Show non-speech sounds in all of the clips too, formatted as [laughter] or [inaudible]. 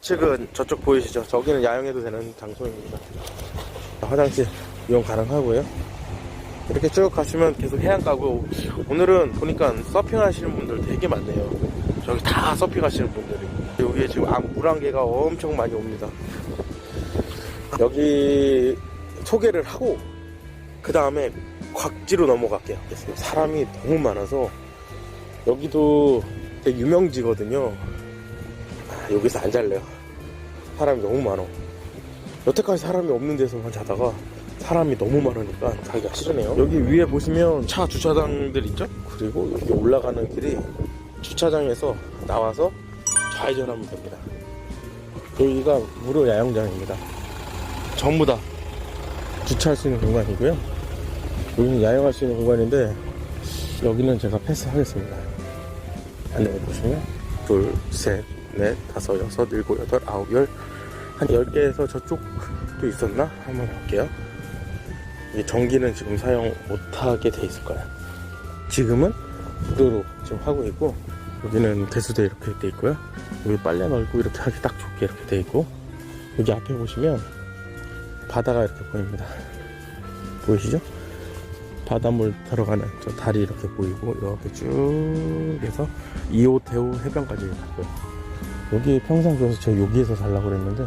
좌측은 저쪽 보이시죠? 저기는 야영해도 되는 장소입니다. 화장실 이용 가능하고요. 이렇게 쭉 가시면 계속 해안가고 오늘은 보니까 서핑 하시는 분들 되게 많네요. 저기 다 서핑 하시는 분들이. 여기에 지금 암- 물안개가 엄청 많이 옵니다. 여기 소개를 하고 그 다음에 곽지로 넘어갈게요. 사람이 너무 많아서 여기도 유명지거든요. 아, 여기서 안 잘래요. 사람이 너무 많아. 여태까지 사람이 없는 데서만 자다가 사람이 너무 많으니까 자기가 싫으네요. 여기 위에 보시면 차 주차장들 있죠? 그리고 여기 올라가는 길이 주차장에서 나와서 좌회전하면 됩니다. 여기가 무료 야영장입니다. 전부 다 주차할 수 있는 공간이고요. 여기는 야영할 수 있는 공간인데 여기는 제가 패스하겠습니다. 안내해 보시면 둘, 셋, 넷, 다섯, 여섯, 일곱, 여덟, 아홉, 열, 한열 개에서 저쪽도 있었나? 한번 볼게요. 이 전기는 지금 사용 못하게 돼 있을 거예요. 지금은 무료로 지금 하고 있고 여기는 대수대 이렇게 돼 있고요. 여기 빨래 널고 이렇게 하기 딱 좋게 이렇게 돼 있고 여기 앞에 보시면 바다가 이렇게 보입니다. 보이시죠? 바닷물 들어가는 저 다리 이렇게 보이고 이렇게 쭉 해서 이호태우 해변까지 갔고요. 여기 평상 줘서 저 여기에서 살라고 그랬는데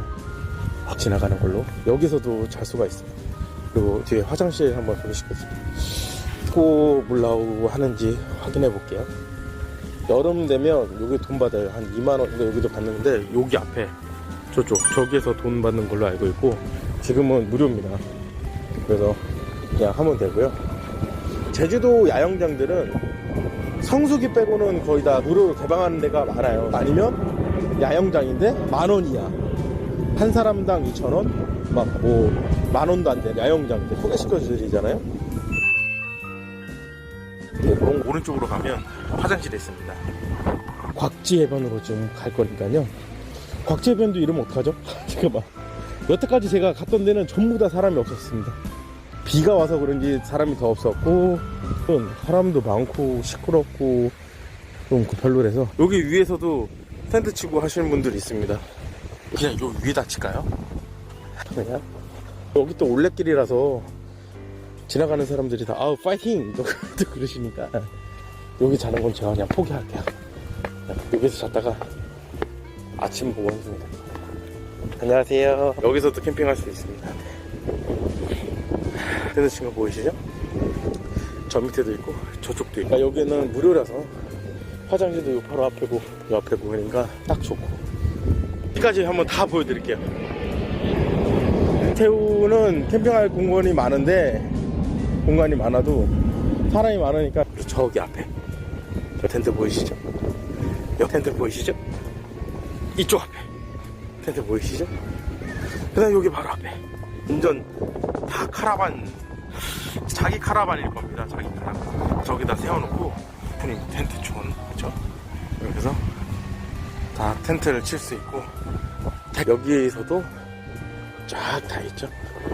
확 지나가는 걸로 여기서도 잘 수가 있어요. 그리고 뒤에 화장실 한번 보내시겠습니다. 꼭물 나오고 하는지 확인해 볼게요. 여름 되면 여기 돈 받아요. 한 2만 원, 근데 여기도 받는데 여기 앞에 저쪽 저기에서 돈 받는 걸로 알고 있고 지금은 무료입니다. 그래서 그냥 하면 되고요. 제주도 야영장들은 성수기 빼고는 거의 다 무료로 개방하는 데가 많아요. 아니면 야영장인데 만 원이야. 한 사람당 2천 원, 막 뭐 만 원도 안 돼. 야영장인데 소개시켜 드리잖아요. 네, 그런 오른쪽으로 가면 화장실이 있습니다. 곽지 해변으로 지금 갈 거니까요. 곽지 해변도 이러면 어떡하죠? [laughs] 잠깐만. 여태까지 제가 갔던 데는 전부 다 사람이 없었습니다. 비가 와서 그런지 사람이 더 없었고 사람도 많고 시끄럽고 좀 별로라서 여기 위에서도 텐트 치고 하시는 분들이 있습니다. 그냥 요 위에다 칠까요? 그냥? 여기 또 올레길이라서 지나가는 사람들이 다 아우 파이팅! 또 그러시니까 여기 자는 건 제가 그냥 포기할게요. 여기서 잤다가 아침 보고 하겠습니다. 안녕하세요. 여기서도 캠핑할 수 있습니다. 텐트 친거 보이시죠? 저 밑에도 있고 저쪽도 있고. 아, 여기는 무료라서 화장실도 요 바로 앞에고 요 앞에고 그러니까 딱 좋고. 여기까지 한번 다 보여드릴게요. 태우는 캠핑할 공간이 많은데 공간이 많아도 사람이 많으니까 저기 앞에. 저 텐트 보이시죠? 요 텐트 보이시죠? 이쪽 앞에. 텐트 보이시죠? 그 다음 여기 바로 앞에. 완전 다 카라반. 자기 카라반일 겁니다. 자기 카라반. 저기다 세워놓고 오프닝 텐트 촌 그죠 그래서 다 텐트를 칠 수 있고 여기에서도 쫙 다 있죠?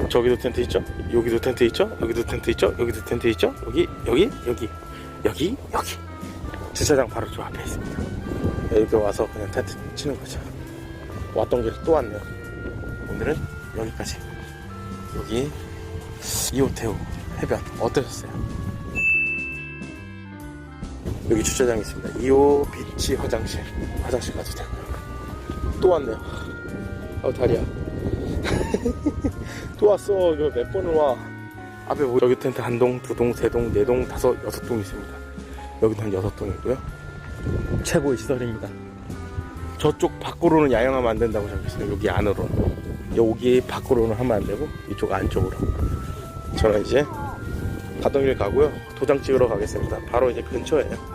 저기도 텐트 있죠? 여기도 텐트 있죠? 여기도 텐트 있죠? 여기도 텐트 있죠? 여기 여기 여기 여기 여기. 주차장 바로 저 앞에 있습니다. 여기 와서 그냥 텐트 치는 거죠. 왔던 길에 또 왔네요. 오늘은 여기까지. 여기 이호태우 해변 어떠셨어요? 여기 주차장이 있습니다. 2호 비치 화장실 화장실 가도 되고요. 또 왔네요. 어 다리야. [laughs] 또 왔어. 이거 몇 번을 와. 앞에 뭐 여기 텐트 한 동, 두 동, 세 동, 네 동, 다섯, 여섯 동 있습니다. 여기도 한 여섯 동이고요. 최고의 시설입니다. 저쪽 밖으로는 야영하면 안 된다고 적혀있어요. 여기 안으로. 여기 밖으로는 하면 안 되고 이쪽 안쪽으로. 저는 이제 가동일 가고요. 도장 찍으러 가겠습니다. 바로 이제 근처에요.